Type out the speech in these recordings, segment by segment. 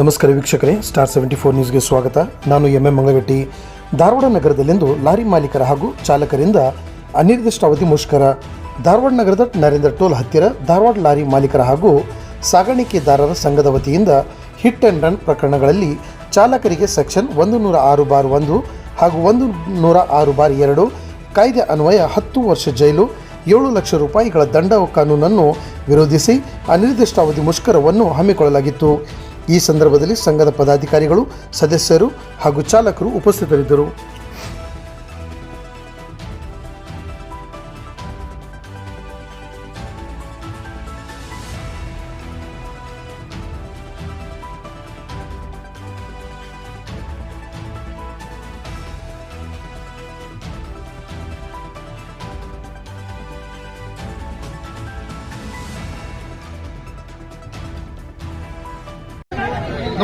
ನಮಸ್ಕಾರ ವೀಕ್ಷಕರೇ star seventy four ನ್ಯೂಸ್ಗೆ ಸ್ವಾಗತ. ನಾನು ಎಂ. ಎಂ. ಮಂಗಳಗಟ್ಟಿ. ಧಾರವಾಡ ನಗರದಲ್ಲಿಂದು ಲಾರಿ ಮಾಲೀಕರ ಹಾಗೂ ಚಾಲಕರಿಂದ ಅನಿರ್ದಿಷ್ಟ ಅವಧಿ ಮುಷ್ಕರ. ಧಾರವಾಡ ನಗರದ ನರೇಂದ್ರ ಟೋಲ್ ಹತ್ತಿರ ಧಾರವಾಡ ಲಾರಿ ಮಾಲೀಕರ ಹಾಗೂ ಸಾಗಾಣಿಕೆದಾರರ ಸಂಘದ ವತಿಯಿಂದ ಹಿಟ್ ಆ್ಯಂಡ್ ರನ್ ಪ್ರಕರಣಗಳಲ್ಲಿ ಚಾಲಕರಿಗೆ ಸೆಕ್ಷನ್ ಒಂದು ನೂರ ಆರು ಬಾರ್ ಒಂದು ಹಾಗೂ ಒಂದು ನೂರ ಆರು ಬಾರ್ ಎರಡು ಕಾಯ್ದೆ ಅನ್ವಯ ಹತ್ತು ವರ್ಷ ಜೈಲು, ಏಳು ಲಕ್ಷ ರೂಪಾಯಿಗಳ ದಂಡ ಕಾನೂನನ್ನು ವಿರೋಧಿಸಿ ಅನಿರ್ದಿಷ್ಟಾವಧಿ ಮುಷ್ಕರವನ್ನು ಹಮ್ಮಿಕೊಳ್ಳಲಾಗಿತ್ತು. ಈ ಸಂದರ್ಭದಲ್ಲಿ ಸಂಘದ ಪದಾಧಿಕಾರಿಗಳು ಸದಸ್ಯರು ಹಾಗೂ ಚಾಲಕರು ಉಪಸ್ಥಿತರಿದ್ದರು.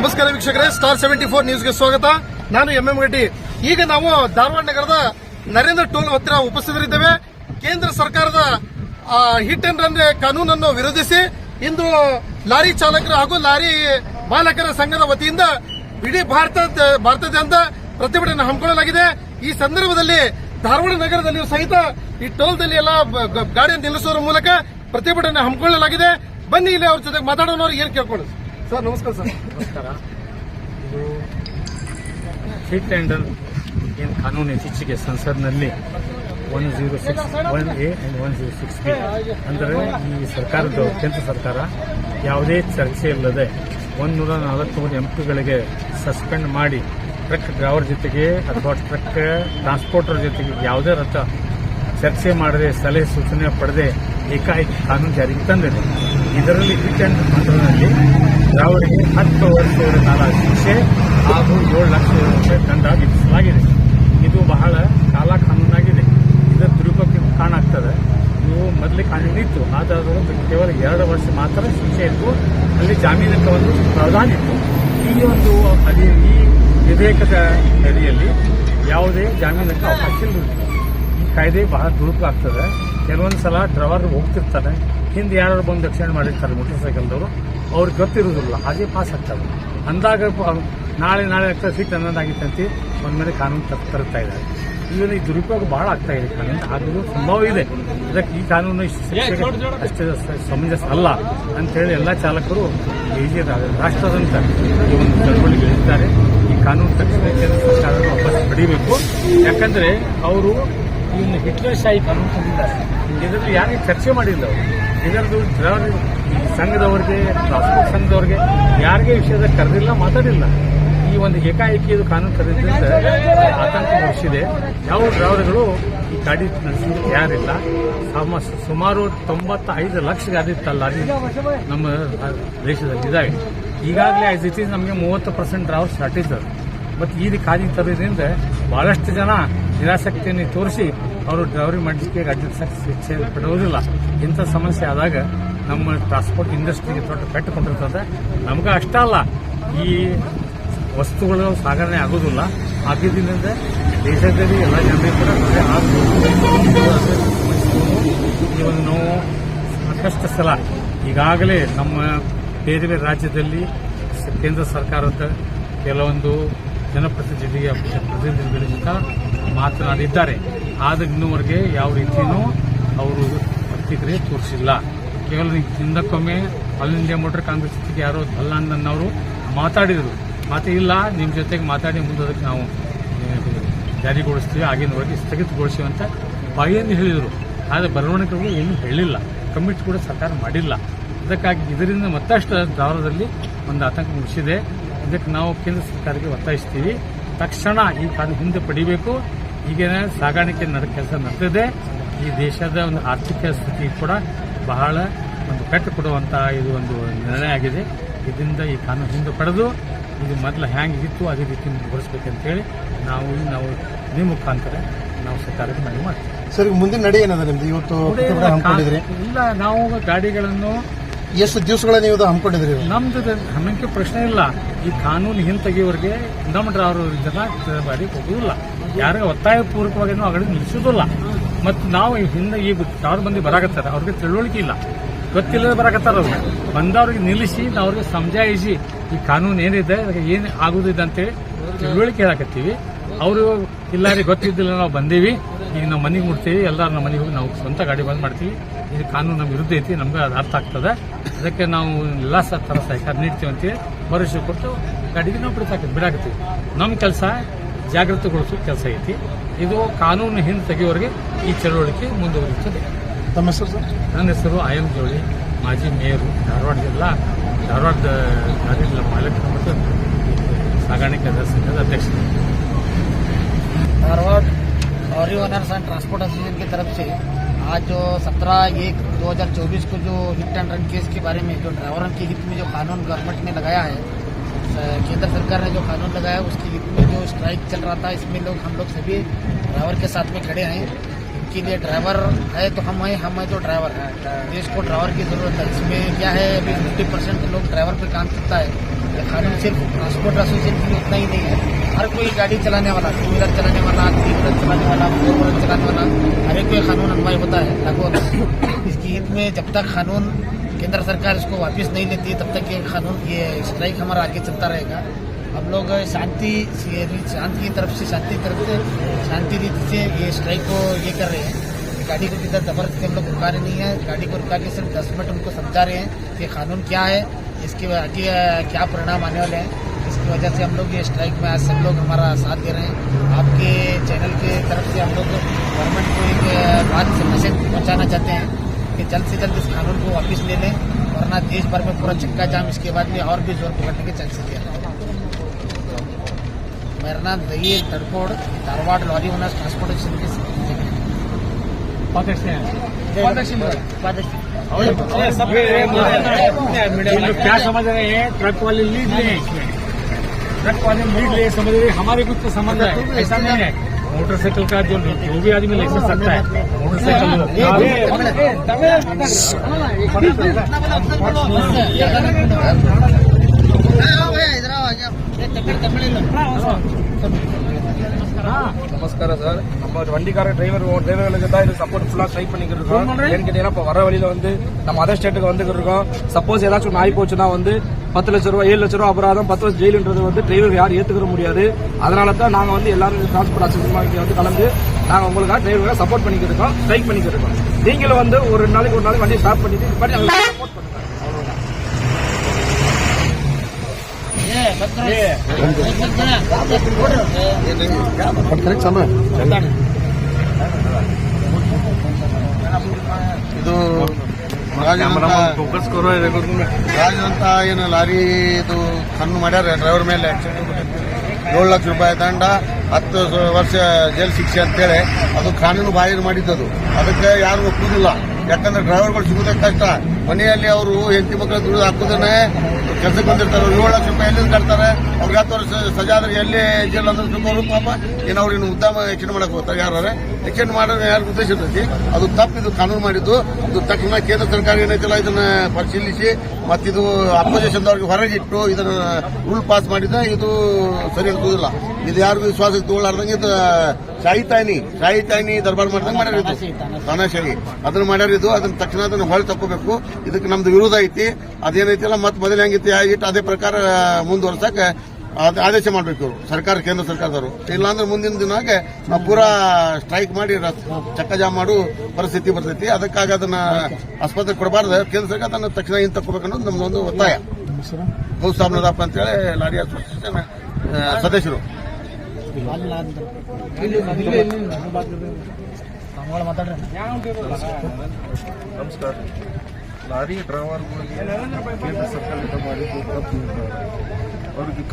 ನಮಸ್ಕಾರ ವೀಕ್ಷಕರೇ ಸ್ಟಾರ್ ಸೆವೆಂಟಿ ಫೋರ್ ನ್ಯೂಸ್ಗೆ ಸ್ವಾಗತ. ನಾನು ಎಂ ಎಂ ರೆಡ್ಡಿ ಈಗ ನಾವು ಧಾರವಾಡ ನಗರದ ನರೇಂದ್ರ ಟೋಲ್ ಹತ್ತಿರ ಉಪಸ್ಥಿತರಿದ್ದೇವೆ. ಕೇಂದ್ರ ಸರ್ಕಾರದ ಹಿಟ್ ಅಂಡ್ ರನ್ ಕಾನೂನನ್ನು ವಿರೋಧಿಸಿ ಇಂದು ಲಾರಿ ಚಾಲಕರು ಹಾಗೂ ಲಾರಿ ಮಾಲಕರ ಸಂಘದ ವತಿಯಿಂದ ಇಡೀ ಭಾರತ, ಭಾರತದಾದ್ಯಂತ ಪ್ರತಿಭಟನೆ ಹಮ್ಮಿಕೊಳ್ಳಲಾಗಿದೆ. ಈ ಸಂದರ್ಭದಲ್ಲಿ ಧಾರವಾಡ ನಗರದಲ್ಲಿಯೂ ಸಹಿತ ಈ ಟೋಲ್ದಲ್ಲಿ ಎಲ್ಲ ಗಾಡಿಯನ್ನು ನಿಲ್ಲಿಸುವ ಮೂಲಕ ಪ್ರತಿಭಟನೆ ಹಮ್ಮಿಕೊಳ್ಳಲಾಗಿದೆ. ಬನ್ನಿ ಇಲ್ಲಿ ಅವ್ರ ಜೊತೆ ಮಾತಾಡೋಣ ಏನ್ ಕೇಳ್ಕೊಳ್ಳಿ ಸರ್, ನಮಸ್ಕಾರ ಸರ್. ನಮಸ್ಕಾರ. ಇದು ಫಿಟ್ ಏನು ಕಾನೂನು ಇತ್ತೀಚೆಗೆ ಸಂಸತ್ನಲ್ಲಿ one zero six one A and one zero six B. ಅಂದರೆ ಈ ಸರ್ಕಾರದ, ಕೇಂದ್ರ ಸರ್ಕಾರ ಯಾವುದೇ ಚರ್ಚೆ ಇಲ್ಲದೆ ಒಂದೂರ ನಲವತ್ತ್ಮೂರು ಎಂ ಪಿಗಳಿಗೆ ಸಸ್ಪೆಂಡ್ ಮಾಡಿ ಟ್ರಕ್ ಡ್ರೈವರ್ ಜೊತೆಗೆ ಅಥವಾ ಟ್ರಕ್ ಟ್ರಾನ್ಸ್ಪೋರ್ಟರ್ ಜೊತೆಗೆ ಯಾವುದೇ ರಥ ಚರ್ಚೆ ಮಾಡದೆ ಸಲಹೆ ಸೂಚನೆ ಪಡೆದೇ ಏಕಾಏಕಿ ಕಾನೂನು ಜಾರಿಗೆ ತಂದಿದೆ. ಇದರಲ್ಲಿ ಕ್ರಿಕೆಟ್ ಅಂಡ್ ಕಂಟ್ರೋಲ್ನಲ್ಲಿ ಹತ್ತು ವರ್ಷದ ಕಾಲ ಶಿಕ್ಷೆ ಹಾಗೂ ಏಳು ಲಕ್ಷ ರೂಪಾಯಿ ದಂಡ ವಿಧಿಸಲಾಗಿದೆ. ಇದು ಬಹಳ ಕಾಲ ಕಾನೂನಾಗಿದೆ ಇದರ ದುರುಪಯೋಗಕ್ಕೆ ಕಾಣಾಗ್ತದೆ. ಇವು ಮೊದಲೇ ಕಾನೂನು ಇತ್ತು ಆದರೂ ಕೇವಲ ಎರಡು ವರ್ಷ ಮಾತ್ರ ಶಿಕ್ಷೆ ಇತ್ತು. ಅಲ್ಲಿ ಜಾಮೀನಕ್ಕೆ ಒಂದು ಪ್ರಧಾನ ಇತ್ತು. ಈ ಒಂದು ಅಡಿ ಈ ವಿಧೇಯಕದ ಅಡಿಯಲ್ಲಿ ಯಾವುದೇ ಜಾಮೀನಕ್ಕೆ ಅವಕಾಶ ಇಲ್ಲ. ಈ ಕಾಯ್ದೆ ಬಹಳ ದುರುಪಯೋಗ ಆಗ್ತದೆ. ಕೆಲವೊಂದು ಸಲ ಡ್ರೈವರ್ ಹೋಗ್ತಿರ್ತಾರೆ ಹಿಂದೆ ಯಾರು ಬಂದು ರಕ್ಷಣೆ ಮಾಡಿರ್ತಾರೆ ಮೋಟರ್ ಸೈಕಲ್ದವರು ಅವ್ರಿಗೆ ಗೊತ್ತಿರೋದಿಲ್ಲ. ಹಾಗೆ ಪಾಸ್ ಆಗ್ತಾವೆ. ಅಂದಾಗ ನಾಳೆ ನಾಳೆ ಆಗ್ತದೆ ಸೀಟ್ ಅನ್ನೋದಾಗಿತ್ತು ಅಂತ ಒಂದು ಮೇಲೆ ಕಾನೂನು ತರ್ತಾ ಇದ್ದಾರೆ. ಈಗ ಈ ದುರುಪಯೋಗ ಬಹಳ ಆಗ್ತಾ ಇದೆ ಕಾನೂನು ಆಗೋದು ಸಂಭವ ಇದೆ. ಇದಕ್ಕೆ ಈ ಕಾನೂನು ಅಷ್ಟೇ ಸಮಂಜಸ ಅಲ್ಲ ಅಂತೇಳಿ ಎಲ್ಲ ಚಾಲಕರು ರಾಷ್ಟ್ರದಂತ ಈ ಒಂದು ಚಳವಳಿಗೆ ಇಳಿದ್ದಾರೆ ಈ ಕಾನೂನು ತಕ್ಷಣ ಕೇಂದ್ರ ಸರ್ಕಾರ ವಾಪಸ್ ಪಡಿಬೇಕು. ಯಾಕಂದ್ರೆ ಅವರು ಇನ್ನು ಹಿಟ್ಲರ್ ಶಾಹಿ ಕಾನೂನು ತಂದಿದ್ದಾರೆ. ಇದರಲ್ಲಿ ಯಾರಿಗೆ ಚರ್ಚೆ ಮಾಡಿಲ್ಲ ಅವರು. ಇದರದ್ದು ಡ್ರೈವರ್ ಸಂಘದವ್ರಿಗೆ ಟ್ರಾನ್ಸ್ಪೋರ್ಟ್ ಸಂಘದವ್ರಿಗೆ ಯಾರಿಗೆ ವಿಷಯದ ಕರೆದಿಲ್ಲ, ಮಾತಾಡಿಲ್ಲ. ಈ ಒಂದು ಏಕಾಏಕಿ ಇದು ಕಾನೂನು ಕರೆದಿದ್ದರಿಂದ ಆತಂಕ ಮೂಡಿಸಿದೆ. ಯಾವ ಡ್ರೈವರ್ಗಳು ಈ ಗಾಡಿ ನಡೆಸಲಿಕ್ಕೆ ಯಾರಿಲ್ಲ. ಸಮ, ಸುಮಾರು ತೊಂಬತ್ತೈದು ಲಕ್ಷ ಗಾಡಿ ತಲ್ಲಾರಿ ನಮ್ಮ ದೇಶದಲ್ಲಿ ಇದಾವೆ. ಈಗಾಗಲೇ ಆಸ್ ಇಟ್ ಈಸ್ ನಮಗೆ ಮೂವತ್ತು ಪರ್ಸೆಂಟ್ ಡ್ರೈವರ್ ಶಾರ್ಟೇಜ್ ಮತ್ತು ಈ ಕಾದಿ ತರೋದ್ರಿಂದ ಬಹಳಷ್ಟು ಜನ ನಿರಾಸಕ್ತಿಯನ್ನು ತೋರಿಸಿ ಅವರು ಡ್ರೈವರಿ ಮಾಡಲಿಕ್ಕೆ ಇಚ್ಛೆ ಪಡುವುದಿಲ್ಲ ಇಂಥ ಸಮಸ್ಯೆ ಆದಾಗ ನಮ್ಮ ಟ್ರಾನ್ಸ್ಪೋರ್ಟ್ ಇಂಡಸ್ಟ್ರಿಗೆ ದೊಡ್ಡ ಪೆಟ್ಟು ಕೊಂಡಿರ್ತದೆ ನಮ್ಗೆ ಅಷ್ಟೇ ಅಲ್ಲ, ಈ ವಸ್ತುಗಳು ಸಾಗಣೆ ಆಗೋದಿಲ್ಲ ಆಗಿದ್ದರಿಂದ ದೇಶದಲ್ಲಿ ಎಲ್ಲ ಜನರಿಗೆ ಕೂಡ ಒಂದು ನೋವು ಸಾಕಷ್ಟು ಸಲ ಈಗಾಗಲೇ ನಮ್ಮ ಬೇರೆ ಬೇರೆ ರಾಜ್ಯದಲ್ಲಿ ಕೇಂದ್ರ ಸರ್ಕಾರದ ಕೆಲವೊಂದು ಜನಪ್ರತಿನಿಧಿಗೆ ಪ್ರತಿನಿಧಿಗಳಿಂದ ಮಾತನಾಡಿದ್ದಾರೆ. ಆದ್ರೆ ಇನ್ನೂವರೆಗೆ ಯಾವ ರೀತಿಯೂ ಅವರು ಪ್ರತಿಕ್ರಿಯೆ ತೋರಿಸಿಲ್ಲ. ಕೇವಲ ಹಿಂದಕ್ಕೊಮ್ಮೆ ಆಲ್ ಇಂಡಿಯಾ ಮೋಟರ್ ಕಾಂಗ್ರೆಸ್ ಜೊತೆಗೆ ಯಾರೋ ಅವರು ಮಾತಾಡಿದರು. ಮಾತು ಇಲ್ಲ ನಿಮ್ಮ ಜೊತೆಗೆ ಮಾತಾಡಿ ಮುಂದೋದಕ್ಕೆ ನಾವು ಜಾರಿಗೊಳಿಸ್ತೀವಿ ಆಗಿನವರೆಗೆ ಸ್ಥಗಿತಗೊಳಿಸ್ತೀವಿ ಅಂತ ಬಾಯಿಯನ್ನು ಹೇಳಿದರು. ಆದರೆ ಬರವಣಿಗೆಗಳು ಏನೂ ಹೇಳಿಲ್ಲ. ಕಮಿಟ್ ಕೂಡ ಸರ್ಕಾರ ಮಾಡಿಲ್ಲ. ಅದಕ್ಕಾಗಿ ಇದರಿಂದ ಮತ್ತಷ್ಟು ದಾರದಲ್ಲಿ ಒಂದು ಆತಂಕ ಮೂಡಿಸಿದೆ. ಇದಕ್ಕೆ ನಾವು ಕೇಂದ್ರ ಸರ್ಕಾರಕ್ಕೆ ಒತ್ತಾಯಿಸ್ತೀವಿ. ತಕ್ಷಣ ಈ ಕಾರ್ಯ ಹಿಂದೆ ಪಡಿಬೇಕು. ಈಗಿನ ಸಾಗಾಣಿಕೆ ನಡ ಕೆಲಸ ನಡೆದಿದೆ ಈ ದೇಶದ ಒಂದು ಆರ್ಥಿಕ ಸ್ಥಿತಿ ಕೂಡ ಬಹಳ ಒಂದು ಪೆಟ್ಟು ಕೊಡುವಂತ ಇದು ಒಂದು ನಿರ್ಣಯ ಆಗಿದೆ. ಇದರಿಂದ ಈ ಕಾನೂನು ಹಿಂದೆ ಪಡೆದು ಇದು ಮೊದಲು ಹ್ಯಾಂಗಿತ್ತು ಅದೇ ರೀತಿ ಮುಂದುವರಿಸಬೇಕಂತೇಳಿ ನಾವು ನಾವು ನಿಮ್ಮ ಮುಖಾಂತರ ನಾವು ಸರ್ಕಾರಕ್ಕೆ ಮನವಿ ಮಾಡ್ತೀವಿ. ಸರ್ ಮುಂದಿನ ನಡೆ ಏನದ ನಿಮ್ದು? ಇವತ್ತು ಇಲ್ಲ ನಾವು ಗಾಡಿಗಳನ್ನು ಎಷ್ಟು ದಿವಸಗಳ ನೀವು ಹಮ್ಮಿಕೊಂಡಿದ್ರಿ ನಮ್ದು ಹಮ್ಮಿಕೆ ಪ್ರಶ್ನೆ ಇಲ್ಲ. ಈ ಕಾನೂನು ಹಿಂತೆಗೆಯವರಿಗೆ ನಮ್ಮ ಡ್ರಾವರ್ ಜನ ಬಾರಿ ಹೋಗುವುದಿಲ್ಲ ಯಾರಿಗೆ ಒತ್ತಾಯ ಪೂರ್ವಕವಾಗಿ ಅಗಡಿ ನಿಲ್ಲಿಸೋದಿಲ್ಲ. ಮತ್ತು ನಾವು ಹಿಂದೆ ಈ ಸಾವಿರ ಮಂದಿ ಬರಾಕತ್ತಾರೆ? ಅವ್ರಿಗೆ ತಿಳುವಳಿಕೆ ಇಲ್ಲ. ಗೊತ್ತಿಲ್ಲದೆ ಬರಾಕತ್ತಾರ ಅವ್ರಿಗೆ. ಬಂದವ್ರಿಗೆ ನಿಲ್ಲಿಸಿ ನಾವು ಅವ್ರಿಗೆ ಸಮಜಾಯಿಸಿ ಈ ಕಾನೂನು ಏನಿದೆ ಏನು ಆಗುದಿದೆ ಅಂತೇಳಿ ತಿಳುವಳಿಕೆ ಹೇಳಕತ್ತೀವಿ. ಅವರು ಇಲ್ಲ ರೀ, ಗೊತ್ತಿದ್ದಿಲ್ಲ, ನಾವು ಬಂದೀವಿ. ಈಗ ನಾವು ಮನೆಗೆ ಮುಡ್ತೀವಿ ಎಲ್ಲರೂ ನಮ್ಮ ಮನೆಗೆ ಹೋಗಿ ನಾವು ಸ್ವಂತ ಗಾಡಿ ಬಂದ್ ಮಾಡ್ತೀವಿ. ಇದು ಕಾನೂನು ನಮ್ಮ ವಿರುದ್ಧ ಐತಿ, ನಮ್ಗೆ ಅದು ಅರ್ಥ ಆಗ್ತದೆ. ಅದಕ್ಕೆ ನಾವು ಎಲ್ಲ ಥರ ಸಹಕಾರ ನೀಡ್ತೀವಿ ಅಂತೇಳಿ ಭರವಸೆ ಕೊಟ್ಟು ಗಾಡಿಗೆ ನಾವು ಬಿಡ್ತಾಕ ಬಿಡಾಕತ್ತೀವಿ. ನಮ್ಮ ಕೆಲಸ ಜಾಗೃತಿಗೊಳಿಸೋ ಕೆಲಸ ಐತಿ ಇದು ಕಾನೂನು ಹಿಂದೆ ತೆಗೆಯೋವರೆಗೆ ಈ ಚಳವಳಿಕೆ ಮುಂದುವರಿಯುತ್ತದೆ ತಮ್ಮ ಹೆಸರು ಸರ್ ನನ್ನ ಹೆಸರು ಆಯಂ ಜೋಳಿ ಮಾಜಿ ಮೇಯರು ಧಾರವಾಡ ಜಿಲ್ಲಾ ಧಾರವಾಡದ ಗಾಡಿ ಮಾಲೀಕ ಮತ್ತು ಸಾಗಾಣಿಕೆ ಸಂಘದ ಅಧ್ಯಕ್ಷ Dharwad lorry owners and transport association की तरफ से आज जो 17 एक 2024 को जो हिट एंड रन केस के बारे में जो ड्राइवरों के हित में जो कानून गवर्नमेंट ने लगाया है स- केंद्र सरकार ने जो कानून लगाया, उसके में जो स्ट्राइक चल रहा था, इसमें लोग, हम लोग सभी ड्राइवर के साथ में खड़े हैं। इनके लिए ड्राइवर है तो हम हैं हम हैं तो ड्राइवर है। देश को ड्राइवर की ज़रूरत है। इसमें क्या है, अभी फिफ्टी परसेंट लोग ड्राइवर पे काम करता है। कानून सिर्फ़ ट्रांसपोर्ट एसोसिएशन के लिए उतना ही नहीं है। हर कोई गाड़ी चलाने वाला टू व्हीलर चलाने वाला थ्री व्हीलर चलाने वाला फोर व्हीलर चलाने वाला, हर एक कोई कानून अन्वय होता है। लगभग इसकी हित में जब तक कानून केंद्र सरकार इसको वापस नहीं लेती तब तक ये कानून, ये स्ट्राइक हमारा आगे चलता रहेगा। हम लोग शांति शांति की तरफ़ से, शांति तरफ़ से, शांति रीति से ये स्ट्राइक को ये कर रहे हैं। गाड़ी को किधर ज़बरदस्ती हम लोग रुका रहे नहीं है, गाड़ी को रुका के सिर्फ़ दस मिनट उनको समझा रहे हैं कि कानून क्या है, इसके आगे क्या परिणाम आने वाले हैं। इसकी वजह से हम लोग ये स्ट्राइक में आज सब लोग हमारा साथ दे रहे हैं। आपके चैनल के तरफ़ से हम लोग गवर्नमेंट को एक बात से मैसेज पहुँचाना चाहते हैं। कि जल्द से जल्द इस कानून को वापस ले लें, वरना देश भर में पूरा चक्का जाम, इसके बाद में और भी ज़ोर पकड़ने के चांसेस है। मेरा नाम Zaheer Tadkod, Dharwad lorry owners transportation के क्या समझ रहे हैं? ट्रक वाले लीड ले ट्रक वाले लीड ले समझ रहे हमारे कुछ तो संबंध है। ऐसा नहीं है। मोटरसाइकिल का जो जो भी आदमी लाइसेंस रखता है நமஸ்கார சார். நம்ம ஒரு வண்டிக்கார டிரைவர் டிரைவர்களுக்கு தான் இது சப்போர்ட் ஃபுல்லா ட்ரை பண்ணிக்கிட்டு இருக்கோம். ஏன்னு கேட்டீங்கன்னா இப்போ வர வழியில வந்து நம்ம அதர் ஸ்டேட்டுக்கு வந்துகிட்டு இருக்கோம். சப்போஸ் ஏதாச்சும் ஒன்று ஆகி போச்சுன்னா வந்து பத்து லட்ச ரூபா ஏழு லட்ச ரூபா அபராதம் பத்து வருஷம் ஜெயிலுன்றது வந்து டிரைவர் யாரும் ஏத்துக்கிற முடியாது. அதனால தான் நாங்க வந்து எல்லாரும் டிரான்ஸ்போர்ட் அசோசியேஷன் வந்து கலந்து நாங்க உங்களுக்காக டிரைவர்களை சப்போர்ட் பண்ணிக்கிட்டு இருக்கோம் ஸ்ட்ரைக் பண்ணிக்கிட்டு இருக்கோம். நீங்களும் வந்து ஒரு நாளைக்கு ஒரு நாளைக்கு வண்டியை ஸ்டாப் பண்ணிட்டு சப்போர்ட் ಇದು ಅಂತ ಏನು ಲಾರಿ ಇದು ಕಣ್ಣು ಮಾಡ್ಯಾರ ಡ್ರೈವರ್ ಮೇಲೆ ಏಳು ಲಕ್ಷ ರೂಪಾಯಿ ತಂಡ ಹತ್ತು ವರ್ಷ ಜೈಲು ಶಿಕ್ಷೆ ಅಂತೇಳಿ ಅದು ಕಾನೂನು ಬಾಹಿರ ಮಾಡಿದ್ದದು ಅದಕ್ಕೆ ಯಾರು ಒಪ್ಪುದಿಲ್ಲ ಯಾಕಂದ್ರೆ ಡ್ರೈವರ್ಗಳು ಸಿಗುದೇ ಕಷ್ಟ. ಮನೆಯಲ್ಲಿ ಅವರು ಹೆಂಡತಿ ಮಕ್ಕಳ ದುಡಿದು ಹಾಕುದನ್ನೇ ಕೆಲಸಕ್ಕೆ ಬಂದಿರ್ತಾರೆ. ಏಳು ಲಕ್ಷ ರೂಪಾಯಿ ಎಲ್ಲಿಂದ ಕಟ್ತಾರೆ? ಅವ್ರಿಗೆ ಹತ್ತು ವರ್ಷ ಸಜಾ ಆದ್ರೆ ಎಲ್ಲಿ ಜೈಲ್ ಅಂದ್ರೆ ತುಂಬ ಪಾಪ. ಏನು ಇನ್ನು ಉದ್ದಾಮ ಹೆಚ್ಚಿನ ಮಾಡಕ್ಕೆ ಹೋಗ್ತಾರೆ ಯಾರು ಎಕ್ಸ್ಟೆಂಡ್ ಮಾಡೋದು ಯಾರು ಉದ್ದೇಶ ಇರ್ತೈತಿ. ಅದು ತಪ್ಪು, ಇದು ಕಾನೂನು ಮಾಡಿದ್ದು. ಇದು ತಕ್ಷಣ ಕೇಂದ್ರ ಸರ್ಕಾರ ಏನೈತಿಲ್ಲ, ಇದನ್ನ ಪರಿಶೀಲಿಸಿ ಮತ್ತಿದು ಹೊರಗೆ ಇಟ್ಟು ಇದನ್ನ ರೂಲ್ ಪಾಸ್ ಮಾಡಿದ್ರೆ ಇದು ಸರಿ ಅನ್ಕೋದಿಲ್ಲ ಇದು ಯಾರಿಗೂ ವಿಶ್ವಾಸಕ್ಕೆ ತಗೊಳ್ಳಾರ್ದಂಗೆ ಇದು ಶಾಹಿತಾಯಿನಿ ಶಾಹಿತಾನಿ ದರ್ಬಾರ್ ಮಾಡ್ದಂಗೆ ಮಾಡ್ಯಾರ ಇದು. ತಾನಾಶಾಹಿ ಅದನ್ನ ಮಾಡ್ಯಾರ ಇದು ಅದನ್ನ ತಕ್ಷಣ ಅದನ್ನ ಹೊಳೆ ತಕ್ಕೋಬೇಕು. ಇದಕ್ಕೆ ನಮ್ದು ವಿರೋಧ ಐತಿ. ಅದೇನೈತಿಲ್ಲ ಮತ್ತೆ ಮೊದಲು ಹೆಂಗಿತ್ತು ಆಗಿಟ್ಟು ಅದೇ ಪ್ರಕಾರ ಮುಂದುವರ್ಸಕ್ ಅದ್- ಆದೇಶ ಮಾಡ್ಬೇಕು ಸರ್ಕಾರ ಕೇಂದ್ರ ಸರ್ಕಾರದವರು. ಇಲ್ಲಾಂದ್ರೆ ಮುಂದಿನ ದಿನಕ್ಕೆ ನಾವು ಪೂರಾ ಸ್ಟ್ರೈಕ್ ಮಾಡಿ ರಸ್- ಚಕ್ಕ ಜಾಮ್ ಮಾಡು ಪರಿಸ್ಥಿತಿ ಬರ್ತೈತಿ. ಅದಕ್ಕಾಗಿ ಅದನ್ನ ಆಸ್ಪತ್ರೆ ಕೊಡಬಾರ್ದು. ಕೇಂದ್ರ ಸರ್ಕಾರ ಅದನ್ನ ತಕ್ಷಣ ಹಿಂದೆ ತಕ್ಕೋಬೇಕು ಅನ್ನೋದು ಒಂದು ಒತ್ತಾಯ. ಗೌಸಾಬ್ನದಪ್ಪ ಅಂತೇಳಿ ಲಾರಿ ಅಸೋಸಿಯೇಷನ್ ಸದಸ್ಯರು. ನಮಸ್ಕಾರ. ಲಾರಿ ಡ್ರೈವರ್ಗಳಿಗೆ ಕೇಂದ್ರ ಸರ್ಕಾರದಿಂದ ಮಾಡಿದ್ದು ತಪ್ಪು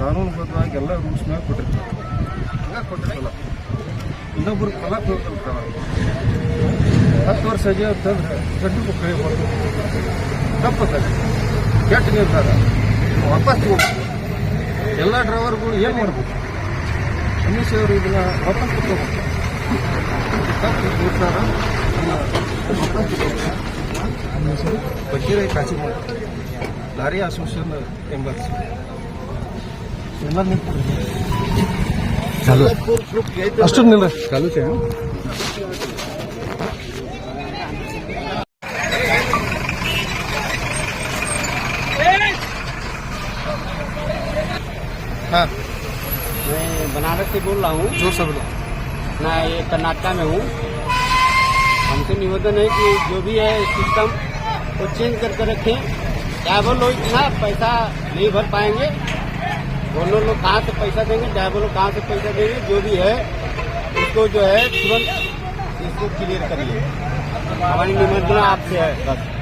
ಕಾನೂನುಬದ್ಧವಾಗಿ ಎಲ್ಲ ರೂಲ್ಸ್ ಮೇಲೆ ಕೊಟ್ಟಿರ್ತಾರೆ. ಹಂಗ ಕೊಟ್ಟಿರಲ್ಲ ಇನ್ನೊಬ್ರು ಫಲ ಕೊಡ್ತಿರ್ತಾರ ಹತ್ತು ವರ್ಷ ಅಜಯ ಅಂತಂದ್ರೆ ಗಂಡು ಮಕ್ಕಳಿಗೆ ಬರ್ದು ತಪ್ಪದ ಕೆಟ್ಟ ನಿರ್ಧಾರ. ವಾಪಸ್ ಎಲ್ಲ ಡ್ರೈವರ್ಗಳು ಏನು ಮಾಡ್ಬೇಕು? ಅಮಿತ್ ಅವರು ಇದನ್ನ ವಾಪಸ್ ಬಕೀರ ಕಾಚಿಮೋಳ ಲಾರಿ ಅಸೋಸಿಯೇಷನ್ ಎಂಬರ್ಸ್ ಚಾಲು. ಅಷ್ಟು ನಿಲ್ಲ हाँ से बोल रहा हूँ। ज़ोर से बोलो। मैं ये कर्नाटका में हूँ। हमसे निवेदन है कि जो भी है सिस्टम वो चेंज करके रखें। ड्राइवर लोग इतना पैसा नहीं भर पाएँगे। दोनों लोग कहाँ से पैसा देंगे ड्राइवर लोग कहाँ से पैसा देंगे जो भी है उसको जो है तुरंत इसको क्लियर करिए। हमारी निवेदन आपसे है बस।